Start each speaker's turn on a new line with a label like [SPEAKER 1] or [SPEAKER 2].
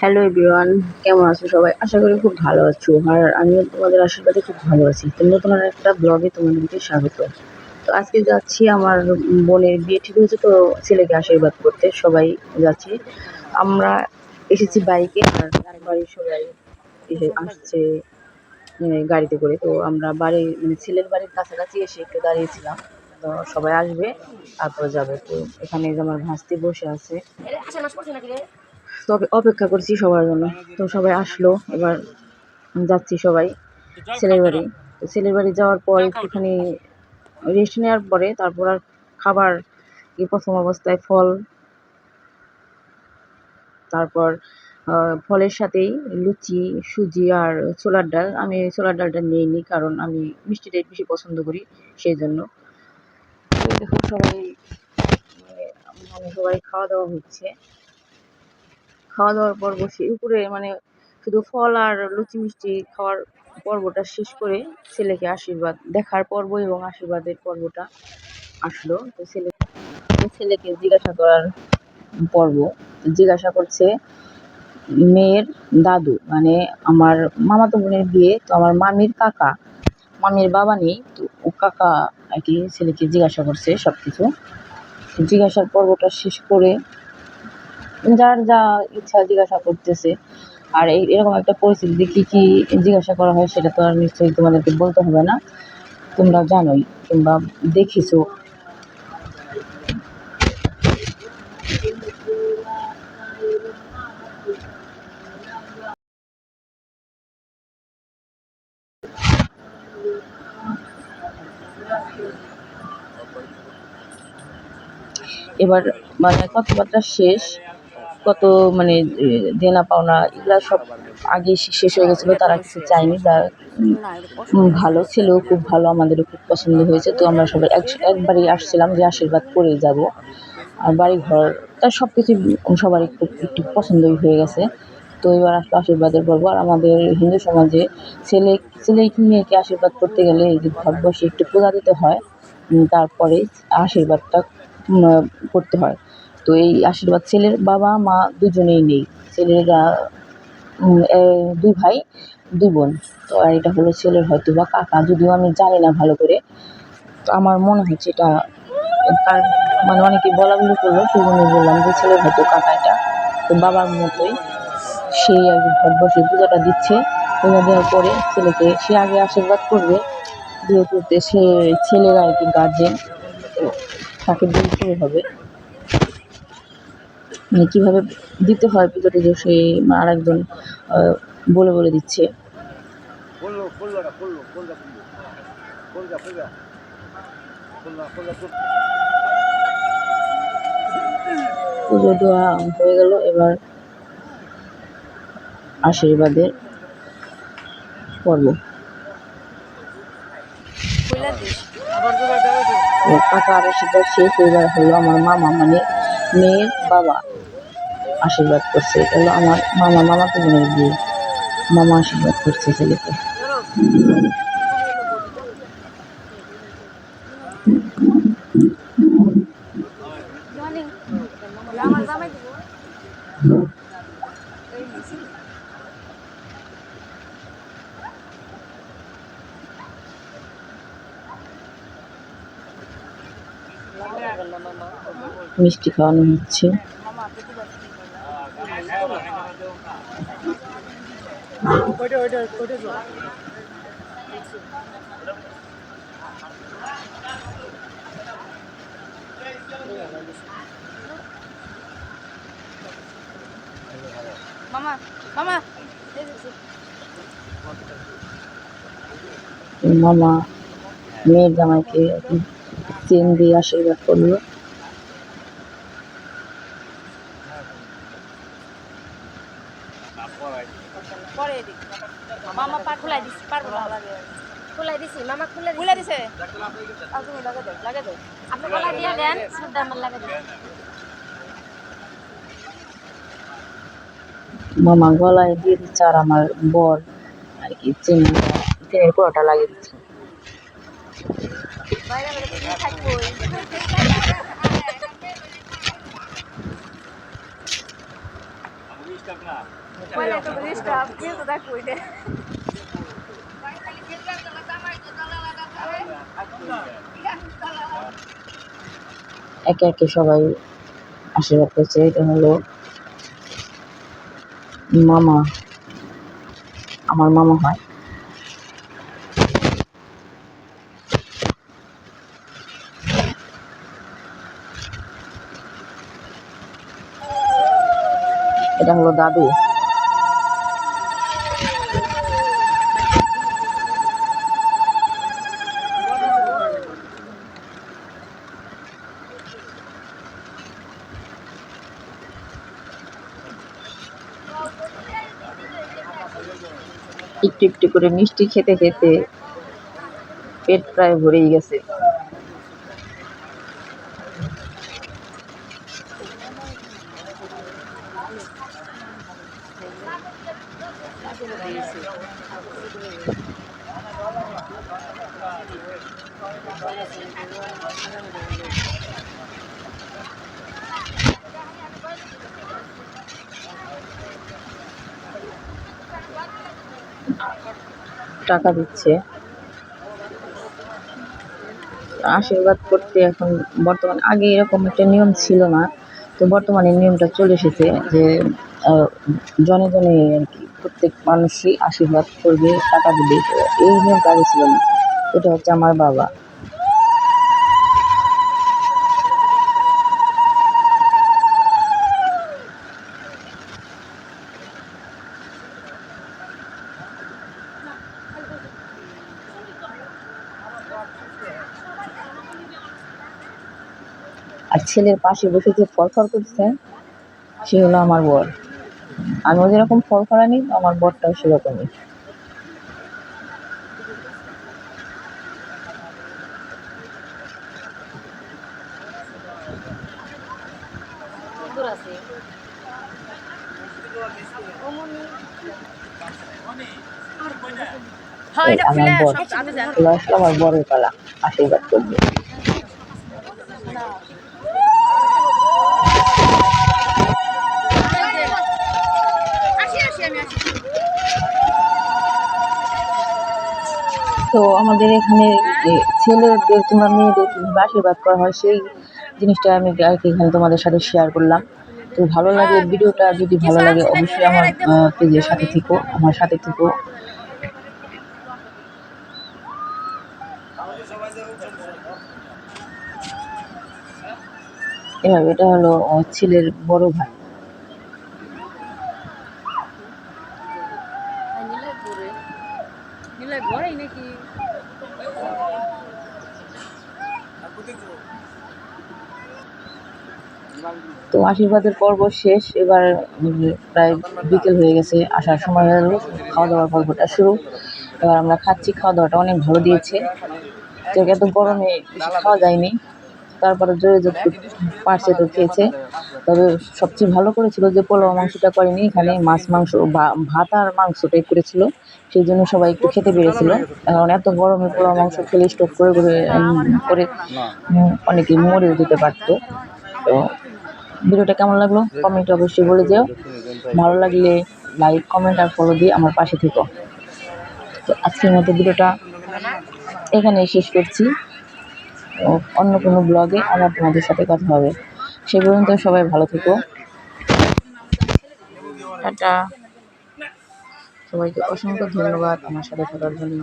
[SPEAKER 1] Hello everyone কেমন আছো সবাই? আশা করি খুব ভালো আছো। আর আমিও তোমাদের আশীর্বাদে খুব ভালো আছি। তো নতুন আর একটা ব্লগে তোমাদেরকে স্বাগত। তো আজকে যাচ্ছি আমার বোনের বিয়ে ঠিক হয়েছে তো ছেলেকে আশীর্বাদ করতে। সবাই যাচ্ছি। আমরা এসেছি বাইকে আর বাড়ির সবাই এসে আসছে মানে গাড়িতে করে। তো আমরা বাড়ি মানে ছেলের বাড়ির কাছাকাছি এসে একটু দাঁড়িয়েছিলাম। তো সবাই আসবে, তারপর যাবে তো। এখানে যে আমার ভাস্তি বসে আছে। তবে অপেক্ষা করছি সবার জন্য। তো সবাই আসলো, এবার যাচ্ছি সবাই। ছেলের বাড়ি। তো ছেলের বাড়ি যাওয়ার পর একটুখানি রেস্ট নেওয়ার পরে তারপর আর খাবার প্রথম অবস্থায় ফল, তারপর ফলের সাথেই লুচি, সুজি আর ছোলার ডাল। আমি ছোলার ডালটা নিইনি, কারণ আমি মিষ্টিটাই বেশি পছন্দ করি, সেই জন্য। তো এই দেখো সবাই মানে মানে সবাই খাওয়া দাওয়া হচ্ছে। খাওয়া দাওয়ার পর বসে উপরে মানে শুধু ফল আর লুচি মিষ্টি খাওয়ার পর্বটা শেষ করে ছেলেকে আশীর্বাদ, দেখার পর্ব এবং আশীর্বাদের পর্বটা আসলো। তো ছেলে ছেলেকে জিজ্ঞাসা করার পর্ব, জিজ্ঞাসা করছে মেয়ের দাদু মানে আমার মামাতো বোনের বিয়ে, তো আমার মামির কাকা, মামির বাবা নেই, তো কাকা আর কি ছেলেকে জিজ্ঞাসা করছে সব কিছু জিজ্ঞাসার পর্বটা শেষ করে যার যা ইচ্ছা জিজ্ঞাসা করতেছে। আর এই এরকম একটা পরিস্থিতিতে কী কী জিজ্ঞাসা করা হয় সেটা তো আর নিশ্চয়ই তোমাদেরকে বলতে হবে না। তোমরা জানোই কিংবা দেখেছ। এবার মানে কথাবার্তা শেষ কত মানে দেনা পাওনা এগুলা সব আগে শেষ হয়ে গেছিল তারা কিছু চায়নি। যা উম, ভালো ছিল খুব ভালো আমাদেরও খুব পছন্দ হয়েছে। তো আমরা সবাই এক একবারই আসছিলাম যে আশীর্বাদ করে যাব। আর বাড়ি ঘর তার সব কিছু সবারই খুব একটু পছন্দই হয়ে গেছে। তো এবার আসলো আশীর্বাদের পর্ব। আর আমাদের হিন্দু সমাজে ছেলে ছেলে মেয়েকে আশীর্বাদ করতে গেলে এই যে ঘর বসে একটু পূজা দিতে হয় তারপরে আশীর্বাদটা করতে হয়। তো এই আশীর্বাদ ছেলের বাবা, মা দুজনেই নেই। ছেলের দুই ভাই, দুই বোন। তো আর এটা হলো ছেলের হয়তো বা কাকা, যদিও আমি জানি না ভালো করে। তো আমার মনে হচ্ছে এটা তার মানে অনেকে বলা বলি করল সেই জন্য বললাম যে ছেলের হয়তো কাকা এটা। তো বাবার মতোই সেই আর কি বসে পূজাটা দিচ্ছে। পূজা দেওয়ার পরে ছেলেকে সে আগে আশীর্বাদ করবে। যেহেতু সে ছেলের আর কি গার্জেন তাকে দিতে হবে। মানে কীভাবে দিতে হয় পুজোটি যে সে আর একজন বলে বলে দিচ্ছে. পুজো দেওয়া হয়ে গেল এবার আশীর্বাদের পর্ব। ও কাকার আশীর্বাদ শেষ এবার হলো আমার মামা মানে মেয়ের বাবা আশীর্বাদ করছে এটা আমার মামা মামাকে মনে দিয়ে মামা আশীর্বাদ করছে ছেলেকে মিষ্টি খাওয়ানো হচ্ছে।
[SPEAKER 2] মামা মামা।
[SPEAKER 1] মামা মেয়ের জামাইকে চেন দিয়ে আশীর্বাদ করল।
[SPEAKER 2] মামা পা খুলাই দিছি পারব না। খুলাই দিছি মামা খুলে খুলে দিছে? আর তুমি লাগা দাও লাগা দাও। আপনি গলা দিয়ে দেন সুদা আমার লাগা দাও।
[SPEAKER 1] মামা গলায় দিয়ে দিচ্ছে আর আমার বর আর কি চেন। চেনের পুরোটা লাগিয়ে দিচ্ছে। একে একে সবাই আশীর্বাদ করছে এটা হলো মামা আমার মামা হয়। এটা হলো দাদু। একটু একটু করে মিষ্টি খেতে খেতে পেট প্রায় ভরেই গেছে। টাকা দিচ্ছে। আশীর্বাদ করতে এখন বর্তমানে, আগে এরকম একটা নিয়ম ছিল না, তো বর্তমানে নিয়মটা চলে এসেছে যে জনে জনে আর কি প্রত্যেক মানুষই আশীর্বাদ করবে, টাকা দেবে। এই নিয়মটা আগে ছিল না। এটা হচ্ছে আমার বাবা। আর ছেলের পাশে বসে যে ফরফর করছে, সে হলো আমার বর। আমিও যেরকম ফরফরানি আমার বরটাও সেরকমই।
[SPEAKER 2] হ্যাঁ
[SPEAKER 1] আমার বর। আসলো আমার বরের পালা আশীর্বাদ করবে। তো আমাদের এখানে ছেলেদের কিংবা মেয়েদের কিংবা আশীর্বাদ করা হয়, সেই জিনিসটা আমি আর কি এখানে তোমাদের সাথে শেয়ার করলাম। তো ভালো লাগে ভিডিওটা যদি ভালো লাগে, অবশ্যই আমার পেজের সাথে থেকো, আমার সাথে থেকো। এভাবে এটা হলো ছেলের বড় ভাই
[SPEAKER 2] নীলা ঘুরে নীলা ঘরে নাকি
[SPEAKER 1] তো আশীর্বাদের পর্ব শেষ। এবার প্রায় বিকেল হয়ে গেছে, আসার সময় হয়ে গেলো। খাওয়া দাওয়ার পর্বটা শুরু। এবার আমরা খাচ্ছি খাওয়া দাওয়াটা অনেক ভালো দিয়েছে। তো এত গরমে খাওয়া যায়নি। তারপরে জোরে যতটুকু পারছে তো খেয়েছে। তবে সবচেয়ে ভালো করেছিল যে পোলাও মাংসটা করেনি। এখানে মাছ মাংস ভাত আর মাংসটাই করেছিল। সেই জন্য সবাই একটু খেতে পেরেছিল। কারণ এত গরমে পোলাও মাংস খেলে স্টোক করে করে করে অনেকে মরেও যেতে পারতো। তো ভিডিওটা কেমন লাগল? কমেন্টে অবশ্যই বলে যেও ভালো লাগলে লাইক কমেন্ট আর ফলো দিয়ে আমার পাশে থেকো। তো আজকের মতো ভিডিওটা এখানে শেষ করছি। অন্য কোনো ব্লগে আবার তোমাদের সাথে কথা হবে। সে পর্যন্ত সবাই ভালো থেকো। টাটা। সবাইকে অসংখ্য ধন্যবাদ আমার সাথে থাকার জন্য।